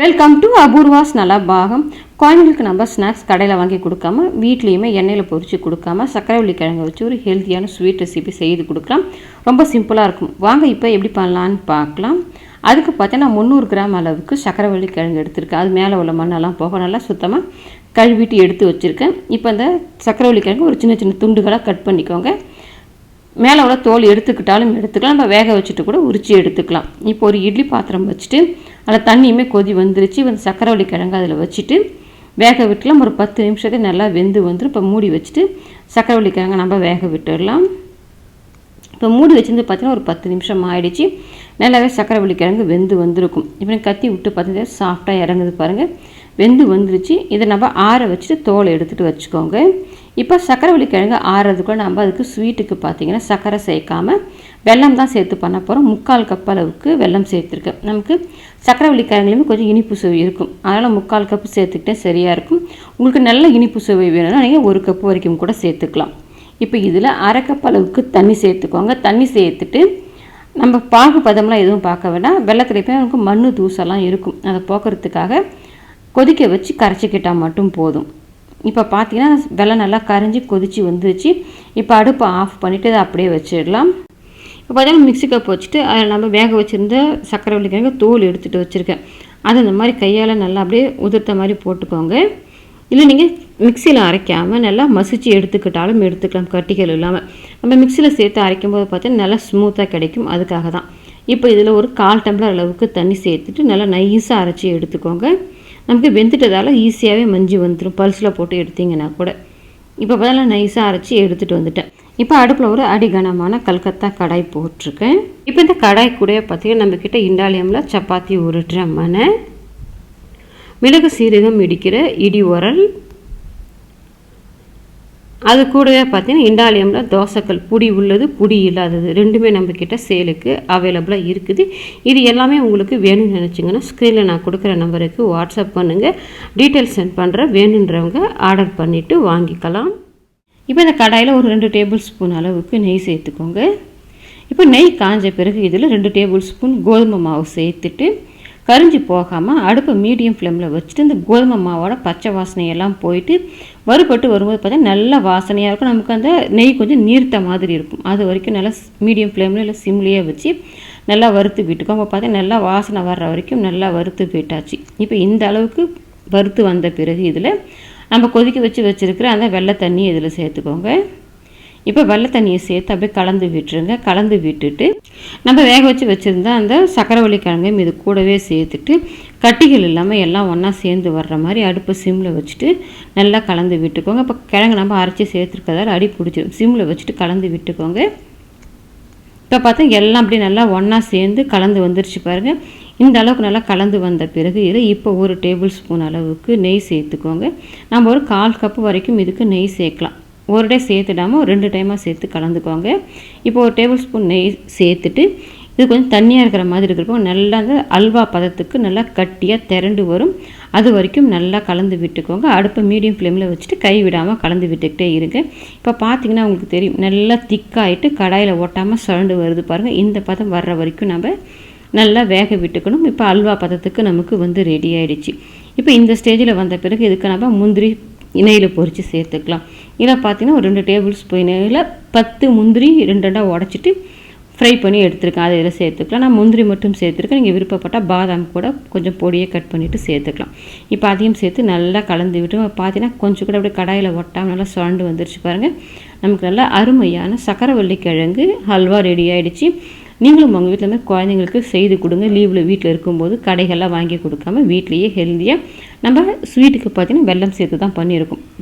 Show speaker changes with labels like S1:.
S1: Welcome to Apoorva's நல்லா பாகம் குழந்தைங்களுக்கு நம்ம ஸ்நாக்ஸ் கடையில் வாங்கி கொடுக்காம வீட்லேயுமே எண்ணெயில் பொரித்து கொடுக்காம சக்கரவள்ளி கிழங்கு வச்சு ஒரு ஹெல்த்தியான ஸ்வீட் ரெசிபி செய்து கொடுக்கலாம். ரொம்ப சிம்பிளாக இருக்கும். வாங்க இப்போ எப்படி பண்ணலான்னு பார்க்கலாம். அதுக்கு பார்த்தீங்கன்னா முந்நூறு கிராம் அளவுக்கு சக்கரவள்ளி கிழங்கு எடுத்திருக்கேன். அது மேலே உள்ள மண்ணெல்லாம் போக நல்லா சுத்தமாக கழுவிட்டு எடுத்து வச்சுருக்கேன். இப்போ இந்த சக்கரவள்ளி கிழங்கு ஒரு சின்ன சின்ன துண்டுகளாக கட் பண்ணிக்கோங்க. மேலே உள்ள தோல் எடுத்துக்கிட்டாலும் எடுத்துக்கலாம். நம்ம வேக வச்சுட்டு கூட உரிச்சு எடுத்துக்கலாம். இப்போ ஒரு இட்லி பாத்திரம் வச்சுட்டு அதில் தண்ணியுமே கொதி வந்துருச்சு. வந்து சக்கரவள்ளி கிழங்கு அதில் வச்சுட்டு வேக விட்டுலாம். ஒரு பத்து நிமிஷத்துக்கு நல்லா வெந்து வந்துடும் இப்போ மூடி வச்சுட்டு சக்கரவள்ளி கிழங்கு நம்ம வேக விட்டுடலாம். இப்போ மூடி வச்சிருந்து பார்த்தீங்கன்னா ஒரு பத்து நிமிஷம் ஆயிடுச்சு. நல்லாவே சக்கரவள்ளி கிழங்கு வெந்து வந்திருக்கும். இப்போ கத்தி விட்டு பார்த்தீங்கன்னா சாஃப்டாக இறங்குது பாருங்கள் வெந்து வந்துருச்சு. இதை நம்ம ஆற வச்சுட்டு தோலை எடுத்துகிட்டு வச்சுக்கோங்க. இப்போ சக்கரவள்ளி கிழங்கு ஆறுறதுக்குள்ள நம்ம அதுக்கு ஸ்வீட்டுக்கு பார்த்தீங்கன்னா சர்க்கரை சேர்க்காமல் வெல்லம் தான் சேர்த்து பண்ண போகிறோம் முக்கால் கப் அளவுக்கு வெல்லம் சேர்த்துருக்கேன் நமக்கு சக்கரவள்ளி கிழங்குலையுமே கொஞ்சம் இனிப்பு சுவை இருக்கும். அதனால் முக்கால் கப்பு சேர்த்துக்கிட்டே சரியாக இருக்கும். உங்களுக்கு நல்ல இனிப்பு சுவை வேணும்னா நீங்கள் ஒரு கப்பு வரைக்கும் கூட சேர்த்துக்கலாம். இப்போ இதில் அரை கப் அளவுக்கு தண்ணி சேர்த்துக்கோங்க. தண்ணி சேர்த்துட்டு நம்ம பாகு பதம்லாம் எதுவும் பார்க்க வேண்டாம். வெள்ளத்தில் போய் நமக்கு மண் தூசெல்லாம் இருக்கும். அதை போக்குறதுக்காக கொதிக்க வச்சு கரைச்சிக்கிட்டால் மட்டும் போதும். இப்போ பார்த்தீங்கன்னா வெள்ளம் நல்லா கரைஞ்சி கொதித்து வந்துருச்சு. இப்போ அடுப்பை ஆஃப் பண்ணிவிட்டு அதை அப்படியே வச்சிடலாம். இப்போ பார்த்தீங்கன்னா மிக்ஸி கப் வச்சுட்டு அதில் நம்ம வேக வச்சுருந்த சக்கரை வள்ளிக்கிழங்கு தோல் எடுத்துகிட்டு வச்சுருக்கேன். அதை இந்த மாதிரி கையால் நல்லா அப்படியே உதிர்த்த மாதிரி போட்டுக்கோங்க. இல்லை நீங்கள் மிக்சியில் அரைக்காமல் நல்லா மசிச்சு எடுத்துக்கிட்டாலும் எடுத்துக்கலாம். கட்டிகள் இல்லாமல் நம்ம மிக்சியில் சேர்த்து அரைக்கும் போது பார்த்தீங்கன்னா நல்லா ஸ்மூத்தாக கிடைக்கும். அதுக்காக தான் இப்போ இதில் ஒரு கால் டம்ளர் அளவுக்கு தண்ணி சேர்த்துட்டு நல்லா நைஸாக அரைச்சி எடுத்துக்கோங்க. நமக்கு வெந்துட்டதால் ஈஸியாகவே மஞ்சி வந்துடும் பல்ஸில் போட்டு எடுத்தீங்கன்னா கூட. இப்போ பதிலாக நைஸாக அரைச்சி எடுத்துகிட்டு வந்துட்டேன். இப்போ அடுப்பில் ஒரு அடிகனமான கல்கத்தா கடாய் போட்டிருக்கேன். இப்போ இந்த கடாய் கூட பார்த்திங்கன்னா நம்மக்கிட்ட இண்டாலியமில் சப்பாத்தி உருட்டுற மனை மிளகு சீரகம் இடிக்கிற இடி உரல் அது கூடவே பார்த்தீங்கன்னா இண்டாலியமில் தோசைக்கல் புடி உள்ளது புடி இல்லாதது. ரெண்டுமே நம்மக்கிட்ட சேலுக்கு அவைலபிளாக இருக்குது. இது எல்லாமே உங்களுக்கு வேணும்னு நினச்சிங்கன்னா ஸ்க்ரீனில் நான் கொடுக்குற நம்பருக்கு வாட்ஸ்அப் பண்ணுங்கள் டீட்டெயில்ஸ் சென்ட் பண்ணுறேன் வேணுன்றவங்க ஆர்டர் பண்ணிவிட்டு வாங்கிக்கலாம். இப்போ இந்த கடாயில் ஒரு ரெண்டு டேபிள் ஸ்பூன் அளவுக்கு நெய் சேர்த்துக்கோங்க. இப்போ நெய் காஞ்ச பிறகு இதில் ரெண்டு டேபிள் ஸ்பூன் கோதுமை மாவு சேர்த்துட்டு கரிஞ்சு போகாமல் அடுப்பை மீடியம் ஃப்ளேமில் வச்சுட்டு இந்த கோதுமை மாவோட பச்சை வாசனையெல்லாம் போயிட்டு வறுபட்டு வரும்போது பார்த்தீங்கன்னா நல்லா வாசனையாக இருக்கும். நமக்கு அந்த நெய் கொஞ்சம் நீர்த்த மாதிரி இருக்கும். அது வரைக்கும் நல்லா மீடியம் ஃப்ளேமில் இல்லை சிம்லேயே வச்சு நல்லா வறுத்து விட்டுக்கோ அப்போ பார்த்தீங்கன்னா நல்லா வாசனை வர்ற வரைக்கும் நல்லா வறுத்து போயிட்டாச்சு இப்போ இந்த அளவுக்கு வறுத்து வந்த பிறகு இதில் நம்ம கொதிக்க வச்சு வச்சுருக்கிற அந்த வெள்ளை தண்ணி இதில் சேர்த்துக்கோங்க. இப்போ வெள்ளை தண்ணியை சேர்த்து அப்படியே கலந்து விட்டுருங்க. கலந்து விட்டுட்டு நம்ம வேக வச்சு வச்சுருந்தா அந்த சக்கரவள்ளி கிழங்கையும் இது கூடவே சேர்த்துட்டு கட்டிகள் இல்லாமல் எல்லாம் ஒன்றா சேர்ந்து வர்ற மாதிரி அடுப்பு சிம்மில் வச்சுட்டு நல்லா கலந்து விட்டுக்கோங்க. இப்போ கிழங்கு நம்ம அரைச்சி சேர்த்துருக்கதால் அடி பிடிச்சிடும் சிம்மில் வச்சுட்டு கலந்து விட்டுக்கோங்க. இப்போ பார்த்தா எல்லாம் அப்படி நல்லா ஒன்றா சேர்ந்து கலந்து வந்துருச்சு பாருங்கள் இந்த அளவுக்கு நல்லா கலந்து வந்த பிறகு இதை இப்போ ஒரு டேபிள் ஸ்பூன் அளவுக்கு நெய் சேர்த்துக்கோங்க. நம்ம ஒரு கால் கப்பு வரைக்கும் இதுக்கு நெய் சேர்க்கலாம். ஒரு டே சேர்த்துடாமல் ரெண்டு டைமாக சேர்த்து கலந்துக்கோங்க. இப்போ ஒரு டேபிள் ஸ்பூன் நெய் சேர்த்துட்டு இது கொஞ்சம் தண்ணியாக இருக்கிற மாதிரி இருக்கிறப்போ நல்லா அந்த அல்வா பதத்துக்கு நல்லா கட்டியாக திரண்டு வரும். அது வரைக்கும் நல்லா கலந்து விட்டுக்கோங்க. அடுப்பை மீடியம் ஃப்ளேமில் வச்சுட்டு கை விடாமல் கலந்து விட்டுக்கிட்டே இருங்க. இப்போ பார்த்தீங்கன்னா உங்களுக்கு தெரியும் நல்லா திக்காயிட்டு கடாயில் ஒட்டாமல் சுழண்டு வருது பாருங்கள் இந்த பதம் வர்ற வரைக்கும் நம்ம நல்லா வேக விட்டுக்கணும். இப்போ அல்வா பதத்துக்கு நமக்கு வந்து ரெடி ஆகிடுச்சு இப்போ இந்த ஸ்டேஜில் வந்த பிறகு இதுக்கு நம்ம முந்திரி இணையில் பொறித்து சேர்த்துக்கலாம். இதில் பார்த்தீங்கன்னா ஒரு ரெண்டு டேபிள் ஸ்பூனில் பத்து முந்திரி ரெண்டு ரெண்டாக உடச்சிட்டு ஃப்ரை பண்ணி எடுத்துருக்கேன். அதை இதில் சேர்த்துக்கலாம். நான் முந்திரி மட்டும் சேர்த்துருக்கேன். நீங்கள் விருப்பப்பட்டால் பாதாம் கூட கொஞ்சம் பொடியை கட் பண்ணிவிட்டு சேர்த்துக்கலாம். இப்போ அதையும் சேர்த்து நல்லா கலந்து விட்டு பார்த்தீங்கன்னா கொஞ்சம் கூட அப்படியே கடாயில் ஒட்டாமல் நல்லா சுரண்டு வந்துருச்சு பாருங்கள் நமக்கு நல்லா அருமையான சக்கரவள்ளி கிழங்கு ஹல்வா ரெடி ஆகிடுச்சு நீங்களும் உங்கள் வீட்டில் மாதிரி குழந்தைங்களுக்கு செய்து கொடுங்க. லீவில் வீட்டில் இருக்கும்போது கடைகள்லாம் வாங்கி கொடுக்காம வீட்லேயே ஹெல்த்தியாக நம்ம ஸ்வீட்டுக்கு பார்த்தீங்கன்னா வெல்லம் சேர்த்து தான் பண்ணியிருக்கோம்.